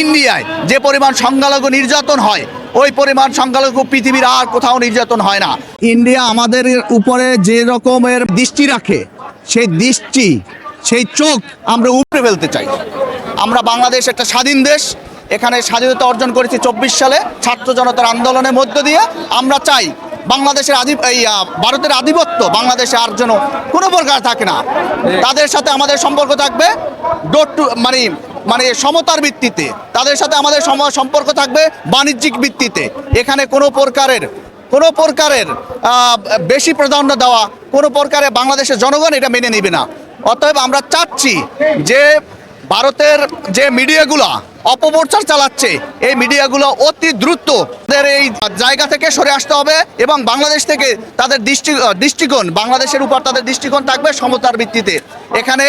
ইন্ডিয়ায় যে পরিমাণ সংখ্যালঘু নির্যাতন হয়, ওই পরিমাণ সংখ্যালঘু পৃথিবীর আর কোথাও নির্যাতন হয় না। ইন্ডিয়া আমাদের উপরে যে রকমের দৃষ্টি রাখে, সেই দৃষ্টি, সেই চোখ আমরা উপরে ফেলতে চাই। আমরা বাংলাদেশ একটা স্বাধীন দেশ, এখানে স্বাধীনতা অর্জন করেছি চব্বিশ সালে, ছাত্র জনতার আন্দোলনের মধ্য দিয়ে। আমরা চাই বাংলাদেশের আধি এই ভারতের আধিপত্য বাংলাদেশে আর যেন কোনো প্রকার থাকে না। তাদের সাথে আমাদের সম্পর্ক থাকবে ডোর টু মানে মানে সমতার ভিত্তিতে। তাদের সাথে আমাদের সম- সম্পর্ক থাকবে বাণিজ্যিক ভিত্তিতে। এখানে কোনো প্রকারের কোনো প্রকারের বেশি প্রাধান্য দেওয়া, কোনো প্রকারে বাংলাদেশের জনগণ এটা মেনে নেবে না। অতএব আমরা চাচ্ছি যে ভারতের যে মিডিয়াগুলো অপপ্রচার চালাচ্ছে, এই মিডিয়াগুলো অতি দ্রুত তাদের এই জায়গা থেকে সরে আসতে হবে এবং বাংলাদেশ থেকে তাদের দৃষ্টি দৃষ্টিকোণ, বাংলাদেশের উপর তাদের দৃষ্টিকোণ থাকবে সমতার ভিত্তিতে। এখানে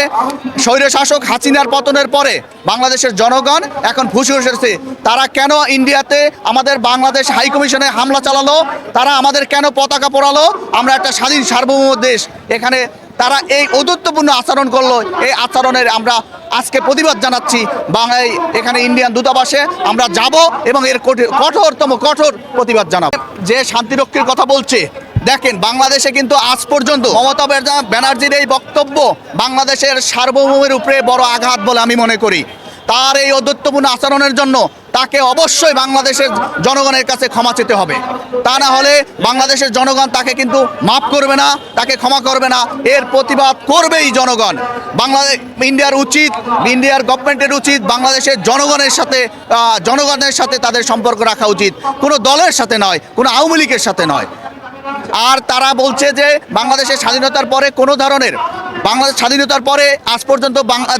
স্বৈরশাসক হাসিনার পতনের পরে বাংলাদেশের জনগণ এখন ফুসে উঠেছে তারা কেন ইন্ডিয়াতে আমাদের বাংলাদেশ হাই কমিশনে হামলা চালালো? তারা আমাদের কেন পতাকা পোড়ালো? আমরা একটা স্বাধীন সার্বভৌম দেশ। এখানে তারা এই ঔদত্তপূর্ণ আচরণ করল। এই আচরণের আমরা আজকে প্রতিবাদ জানাচ্ছি। বাংলায় এখানে ইন্ডিয়ান দূতাবাসে আমরা যাব এবং এর কঠোর- কঠোরতম, কঠোর প্রতিবাদ জানাব। যে শান্তিরক্ষীর কথা বলছে, দেখেন, বাংলাদেশে কিন্তু আজ পর্যন্ত মমতা ব্যানা- ব্যানার্জির এই বক্তব্য বাংলাদেশের সার্বভৌমের উপরে বড় আঘাত বলে আমি মনে করি। তার এই অদত্তপূর্ণ আচরণের জন্য তাকে অবশ্যই বাংলাদেশের জনগণের কাছে ক্ষমা চেতে হবে। তা না হলে বাংলাদেশের জনগণ তাকে কিন্তু মাফ করবে না, তাকে ক্ষমা করবে না। এর প্রতিবাদ করবেই জনগণ। বাংলাদেশ ইন্ডিয়ার উচিত, ইন্ডিয়ার গভর্নমেন্টের উচিত বাংলাদেশের জনগণের সাথে জনগণের সাথে তাদের সম্পর্ক রাখা উচিত। কোনো দলের সাথে নয়, কোনো আওয়ামী লীগের সাথে নয়। আর তারা বলছে যে বাংলাদেশের স্বাধীনতার পরে কোনো ধরনের বাংলাদেশ স্বাধীনতার পরে আজ পর্যন্ত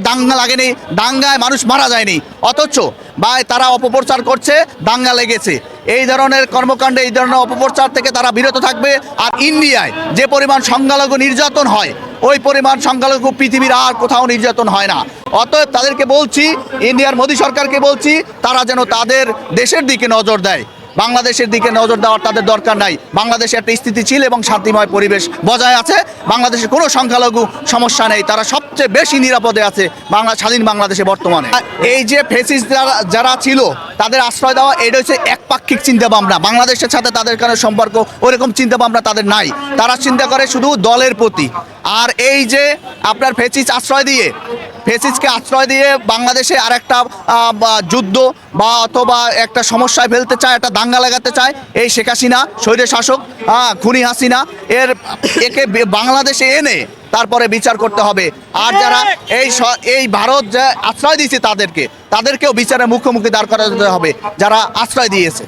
দাঙ্গা লাগেনি, দাঙ্গায় মানুষ মারা যায়নি। অথচ বা তারা অপপ্রচার করছে, দাঙ্গা লেগেছে। এই ধরনের কর্মকাণ্ডে, এই ধরনের অপপ্রচার থেকে তারা বিরত থাকবে। আর ইন্ডিয়ায় যে পরিমাণ সংখ্যালঘু নির্যাতন হয়, ওই পরিমাণ সংখ্যালঘু পৃথিবীর আর কোথাও নির্যাতন হয় না। অতএব তাদেরকে বলছি, ইন্ডিয়ার মোদী সরকারকে বলছি, তারা যেন তাদের দেশের দিকে নজর দেয়। বাংলাদেশের দিকে নজর দেওয়ার তাদের দরকার নাই। বাংলাদেশে একটা স্থিতিশীল এবং শান্তিময় পরিবেশ বজায় আছে। বাংলাদেশে কোনো সংখ্যালঘু সমস্যা নেই। তারা সবচেয়ে বেশি নিরাপদে আছে বাংলা, স্বাধীন বাংলাদেশে বর্তমানে। এই যে ফেসিস যারা যারা ছিল, তাদের আশ্রয় দেওয়া, এটা হচ্ছে একপাক্ষিক চিন্তা ভাবনা বাংলাদেশের সাথে তাদের কারণে সম্পর্ক ওরকম চিন্তা ভাবনা তাদের নাই। তারা চিন্তা করে শুধু দলের প্রতি। আর এই যে আপনার ফেসিস আশ্রয় দিয়ে ফেসিসকে আশ্রয় দিয়ে বাংলাদেশে আর একটা যুদ্ধ বা, অথবা একটা সমস্যায় ফেলতে চায়, একটা দাঙ্গা লাগাতে চায়, এই শেখ হাসিনা স্বৈরের শাসক খুনি হাসিনা, এর, একে বাংলাদেশে এনে তারপরে বিচার করতে হবে। আর যারা এই এই ভারত যে আশ্রয় দিয়েছে তাদেরকে, তাদেরকেও বিচারের মুখোমুখি দাঁড় করাতে হবে, যারা আশ্রয় দিয়েছে।